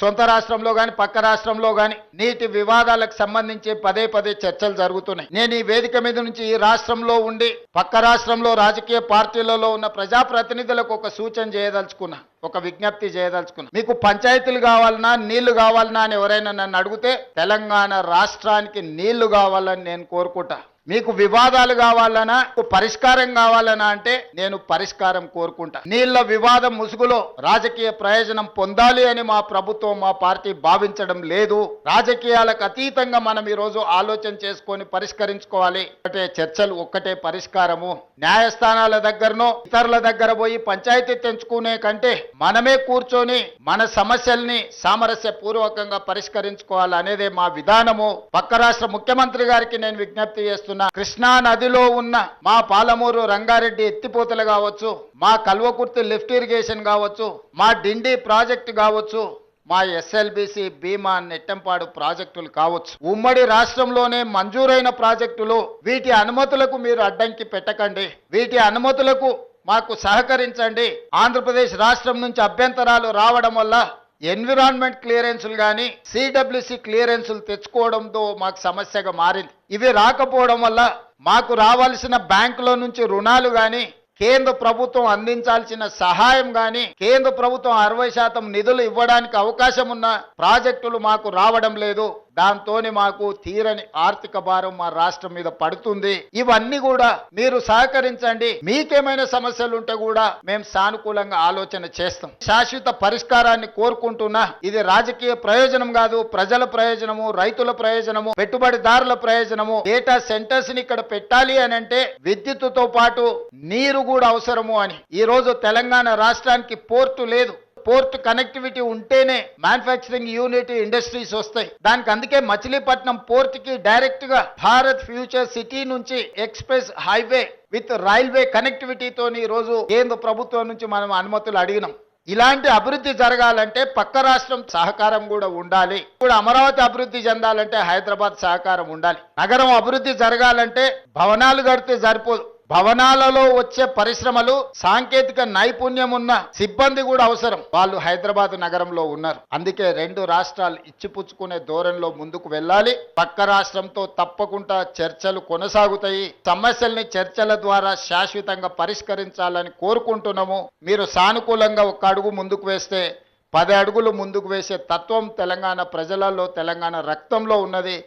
సొంత రాష్ట్రంలో కానీ పక్క రాష్ట్రంలో కానీ నీటి వివాదాలకు సంబంధించి పదే పదే చర్చలు జరుగుతున్నాయి. నేను ఈ వేదిక మీద నుంచి ఈ రాష్ట్రంలో ఉండి పక్క రాష్ట్రంలో రాజకీయ పార్టీలలో ఉన్న ప్రజాప్రతినిధులకు ఒక సూచన చేయదలుచుకున్నా ఒక విజ్ఞప్తి చేయదలుచుకున్నా. మీకు పంచాయతీలు కావాలన్నా నీళ్ళు కావాలన్నా అని ఎవరైనా నన్ను అడిగితే తెలంగాణ రాష్ట్రానికి నీళ్ళు కావాలని నేను కోరుకుంటా. మీకు వివాదాలు కావాలనా? పరిష్కారం కావాలనా అంటే నేను పరిష్కారం కోరుకుంటా. నీళ్ళ వివాదం ముసుగులో రాజకీయ ప్రయోజనం పొందాలి అని మా ప్రభుత్వం మా పార్టీ భావించడం లేదు. రాజకీయాలకు అతీతంగా మనం ఈ రోజు ఆలోచన చేసుకొని పరిష్కరించుకోవాలి. ఒకటే చర్చలు ఒక్కటే పరిష్కారము. న్యాయస్థానాల దగ్గరనో ఇతరుల దగ్గర పోయి పంచాయతీ తెంచుకునే కంటే మనమే కూర్చొని మన సమస్యల్ని సామరస్య పూర్వకంగా పరిష్కరించుకోవాలి అనేదే మా విధానము. పక్క రాష్ట్ర ముఖ్యమంత్రి గారికి నేను విజ్ఞప్తి చేస్తున్నాను చేస్తున్నా. కృష్ణా నదిలో ఉన్న మా పాలమూరు రంగారెడ్డి ఎత్తిపోతలు కావచ్చు మా కల్వకుర్తి లిఫ్ట్ ఇరిగేషన్ కావచ్చు మా డిండి ప్రాజెక్టు కావచ్చు మా ఎస్ఎల్బిసి భీమా నెట్టంపాడు ప్రాజెక్టులు కావచ్చు. ఉమ్మడి రాష్ట్రంలోనే మంజూరైన ప్రాజెక్టులు వీటి అనుమతులకు మీరు అడ్డంకి పెట్టకండి. వీటి అనుమతులకు మాకు సహకరించండి. ఆంధ్రప్రదేశ్ రాష్ట్రం నుంచి అభ్యంతరాలు రావడం వల్ల ఎన్విరాన్మెంట్ క్లియరెన్సులు కానీ సిడబ్ల్యూసి క్లియరెన్సులు తెచ్చుకోవడంతో మాకు సమస్యగా మారింది. ఇవి రాకపోవడం వల్ల మాకు రావాల్సిన బ్యాంకులో నుంచి రుణాలు కానీ కేంద్ర ప్రభుత్వం అందించాల్సిన సహాయం కానీ కేంద్ర ప్రభుత్వం అరవై శాతం నిధులు ఇవ్వడానికి అవకాశం ఉన్న ప్రాజెక్టులు మాకు రావడం లేదు. దాంతో మాకు తీరని ఆర్థిక భారం మా రాష్ట్రం మీద పడుతుంది. ఇవన్నీ కూడా మీరు సహకరించండి. మీకేమైనా సమస్యలు ఉంటే కూడా మేము సానుకూలంగా ఆలోచన చేస్తాం. శాశ్వత పరిష్కారాన్ని కోరుకుంటున్నా. ఇది రాజకీయ ప్రయోజనం కాదు ప్రజల ప్రయోజనము రైతుల ప్రయోజనము పెట్టుబడిదారుల ప్రయోజనము. డేటా సెంటర్స్ని ఇక్కడ పెట్టాలి అని అంటే విద్యుత్తుతో పాటు నీరు కూడా అవసరము అని. ఈ రోజు తెలంగాణ రాష్ట్రానికి పోర్టు లేదు. పోర్ట్ కనెక్టివిటీ ఉంటేనే మ్యానుఫ్యాక్చరింగ్ యూనిట్ ఇండస్ట్రీస్ వస్తాయి. దానికి అందుకే మచిలీపట్నం పోర్ట్కి డైరెక్ట్గా భారత్ ఫ్యూచర్ సిటీ నుంచి ఎక్స్ప్రెస్ హైవే విత్ రైల్వే కనెక్టివిటీతో రోజు కేంద్ర ప్రభుత్వం నుంచి మనం అనుమతులు అడిగినాం. ఇలాంటి అభివృద్ధి జరగాలంటే పక్క రాష్ట్రం సహకారం కూడా ఉండాలి. ఇప్పుడు అమరావతి అభివృద్ధి చెందాలంటే హైదరాబాద్ సహకారం ఉండాలి. నగరం అభివృద్ధి జరగాలంటే భవనాలు కడితే సరిపోదు. భవనాలలో వచ్చే పరిశ్రమలు సాంకేతిక నైపుణ్యం ఉన్న సిబ్బంది కూడా అవసరం. వాళ్ళు హైదరాబాద్ నగరంలో ఉన్నారు. అందుకే రెండు రాష్ట్రాలు ఇచ్చిపుచ్చుకునే ధోరణిలో ముందుకు వెళ్ళాలి. పక్క రాష్ట్రంతో తప్పకుండా చర్చలు కొనసాగుతాయి. సమస్యల్ని చర్చల ద్వారా శాశ్వతంగా పరిష్కరించాలని కోరుకుంటున్నాము. మీరు సానుకూలంగా ఒక అడుగు ముందుకు వేస్తే పది అడుగులు ముందుకు వేసే తత్వం తెలంగాణ ప్రజలలో తెలంగాణ రక్తంలో ఉన్నది.